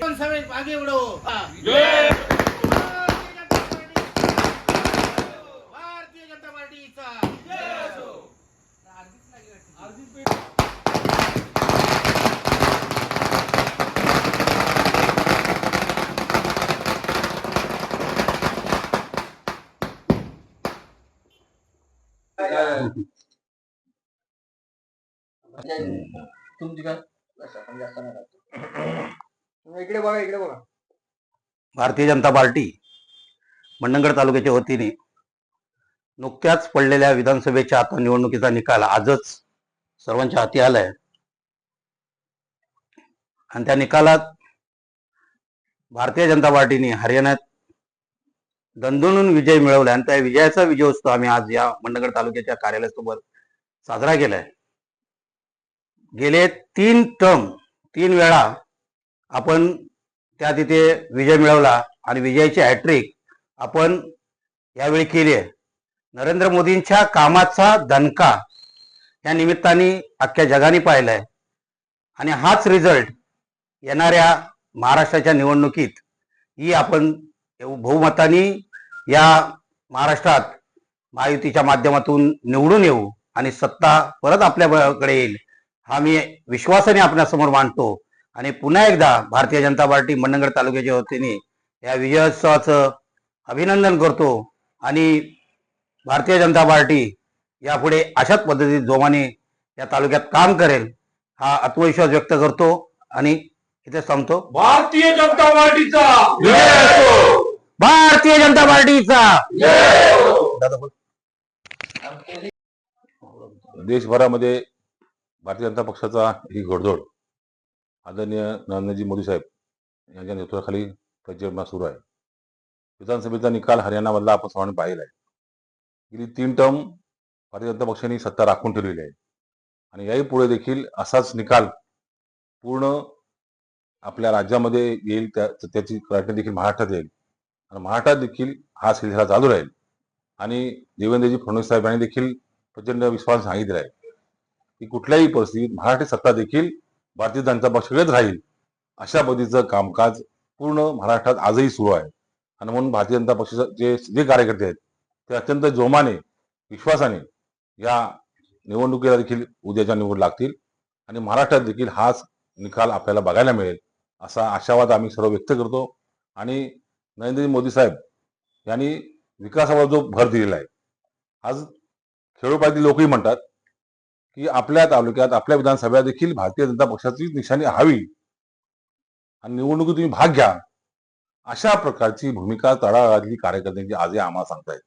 पण समेत आगे बढ़ो भारतीय जनता पार्टीचा. तुमची काय? इकडे बघा इकडे बघा. भारतीय जनता पार्टी मंडणगड तालुक्याच्या वतीने नुकत्याच पडलेल्या विधानसभेच्या आता निवडणुकीचा निकाल आजच सर्वांच्या हाती आलाय. आणि त्या निकालात भारतीय जनता पार्टीने हरियाणात दणदणून विजय मिळवला आणि त्या विजयाचा विजयोत्सव आम्ही आज या मंडणगड तालुक्याच्या कार्यालयासोबत साजरा केलाय. गेले तीन टर्म तीन वेळा आपण त्या तिथे विजय मिळवला आणि विजयाची हॅट्रिक आपण यावेळी केली आहे. नरेंद्र मोदींच्या कामाचा दणका या निमित्ताने अख्ख्या जगाने पाहिलाय. आणि हाच रिझल्ट येणाऱ्या महाराष्ट्राच्या निवडणुकीत ही आपण बहुमतानी या महाराष्ट्रात महायुतीच्या माध्यमातून निवडून येऊ आणि सत्ता परत आपल्याकडे येईल हा मी विश्वासाने आपल्यासमोर मांडतो. आणि पुन्हा एकदा भारतीय जनता पार्टी मंडणगड तालुक्याच्या वतीने या विजयोत्सवाचं अभिनंदन करतो आणि भारतीय जनता पार्टी यापुढे अशाच पद्धतीत जोमाने या तालुक्यात काम करेल हा आत्मविश्वास व्यक्त करतो आणि इथे थांबतो भारतीय जनता पार्टीचा. भारतीय जनता पार्टीचा. दादा बोल. देशभरामध्ये भारतीय जनता पक्षाचा ही घोडदौड. आदरणीय नरेंद्रजी मोदी साहेब यांच्या नेतृत्वाखाली प्रचारणा सुरू आहे. विधानसभेचा निकाल हरियाणामधला आपण सर्वांनी पाहिला आहे. गेली तीन टर्म भारतीय जनता पक्षाने सत्ता राखून ठेवलेली आहे. आणि याही पुढे देखील असाच निकाल पूर्ण आपल्या राज्यामध्ये येईल त्या त्याची राजधानी देखील महाराष्ट्रात येईल. आणि महाराष्ट्रात देखील हा सिलसिला चालू राहील. आणि देवेंद्रजी फडणवीस साहेबांनी देखील प्रचंड विश्वास सांगितला आहे. की कुठल्याही परिस्थितीत महाराष्ट्र सत्ता देखील भारतीय जनता पक्षाकडेच राहील अशा पद्धतीचं कामकाज पूर्ण महाराष्ट्रात आजही सुरू आहे. आणि म्हणून भारतीय जनता पक्षाचे जे जे कार्यकर्ते आहेत ते अत्यंत जोमाने विश्वासाने या निवडणुकीला देखील उद्याच्या निवड लागतील. आणि महाराष्ट्रात देखील हाच निकाल आपल्याला बघायला मिळेल असा आशावाद आम्ही सर्व व्यक्त करतो. आणि नरेंद्र मोदी साहेब यांनी विकासावर जो भर दिलेला आहे आज खेडोपातील लोकही म्हणतात की आपल्या तालुक्यात आपल्या विधानसभा देखील भारतीय जनता पक्षाची निशाणी हवी. आणि निवडणुकीत तुम्ही भाग घ्या. अशा प्रकारची भूमिका तळागाळातली कार्यकर्त्यांची आजही आम्हाला सांगतायत.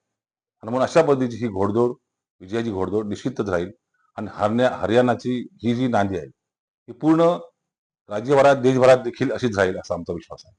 आणि म्हणून अशा पद्धतीची ही घोडदौड विजयाची घोडदौड निश्चितच राहील. आणि हरण्या हरियाणाची ही जी नांदी आहे ही पूर्ण राज्यभरात देशभरात देखील अशीच राहील असा आमचा विश्वास आहे.